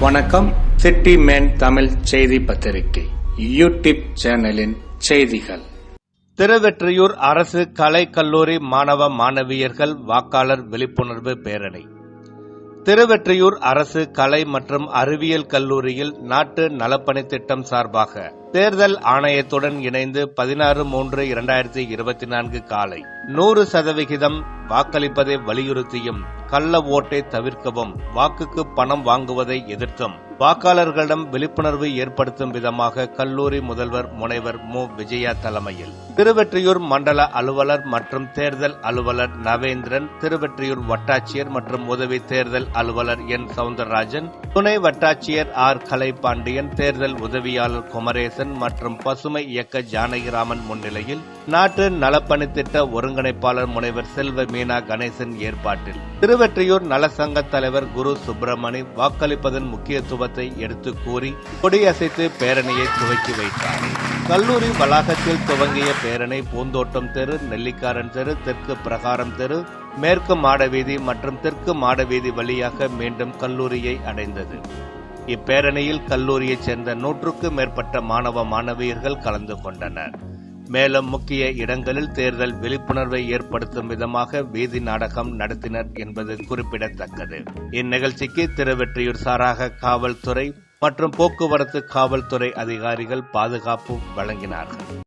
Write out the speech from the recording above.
வணக்கம். City man Tamil செய்தி பத்திரிகை. யூடியூப் சேனலின் செய்திகள். திருவெற்றியூர் அரசு கலை கல்லூரி மாணவ மாணவியர்கள் வாக்காளர் விழிப்புணர்வு பேரணி. திருவெற்றியூர் அரசு கலை மற்றும் அறிவியல் கல்லூரியில் நாட்டு நலப்பணித் திட்டம் சார்பாக தேர்தல் ஆணையத்துடன் இணைந்து பதினாறு மூன்று இரண்டாயிரத்தி இருபத்தி நான்கு காலை நூறு சதவிகிதம் வாக்களிப்பதை வலியுறுத்தியும் கள்ள ஓட்டை தவிர்க்கவும் வாக்குக்கு பணம் வாங்குவதை எதிர்த்தும். வாக்காளர்களிடம் விழிப்புணர்வு ஏற்படுத்தும் விதமாக கல்லூரி முதல்வர் முனைவர் மு. விஜயா தலைமையில். திருவெற்றியூர் மண்டல அலுவலர் மற்றும் தேர்தல் அலுவலர் நவேந்திரன் திருவெற்றியூர் வட்டாட்சியர் மற்றும் உதவி தேர்தல் அலுவலர் என். சவுந்தரராஜன் துணை வட்டாட்சியர் ஆர். கலைபாண்டியன் தேர்தல் உதவியாளர் குமரேசன் மற்றும் பசுமை இயக்க ஜானகிராமன் முன்னிலையில் நாட்டு நலப்பணித்திட்ட ஒருங்கிணைப்பாளர் முனைவர் செல்வ மீனா கணேசன் ஏற்பாட்டில். திருவெற்றியூர் நலசங்க தலைவர் குரு சுப்பிரமணி வாக்களிப்பதன் முக்கியத்துவத்தை எடுத்து கூறி கொடியசைத்து பேரணியை துவக்கி வைத்தார். கல்லூரி வளாகத்தில் துவங்கிய பேரணி பூந்தோட்டம் தெரு நெல்லிக்காரன் தெரு தெற்கு பிரகாரம் தெரு மேற்கு மாடவீதி மற்றும் தெற்கு மாடவீதி வழியாக மீண்டும் கல்லூரியை அடைந்தது. இப்பேரணியில் கல்லூரியைச் சேர்ந்த நூற்றுக்கும் மேற்பட்ட மாணவ மாணவியர்கள் கலந்து கொண்டனர். மேலும் முக்கிய இடங்களில் தேர்தல் விழிப்புணர்வை ஏற்படுத்தும் விதமாக வீதி நாடகம் நடத்தினர் என்பது குறிப்பிடத்தக்கது. இந்நிகழ்ச்சிக்கு திருவெற்றியூர் சாராக காவல்துறை மற்றும் போக்குவரத்து காவல்துறை அதிகாரிகள் பாதுகாப்பு வழங்கினார்கள்.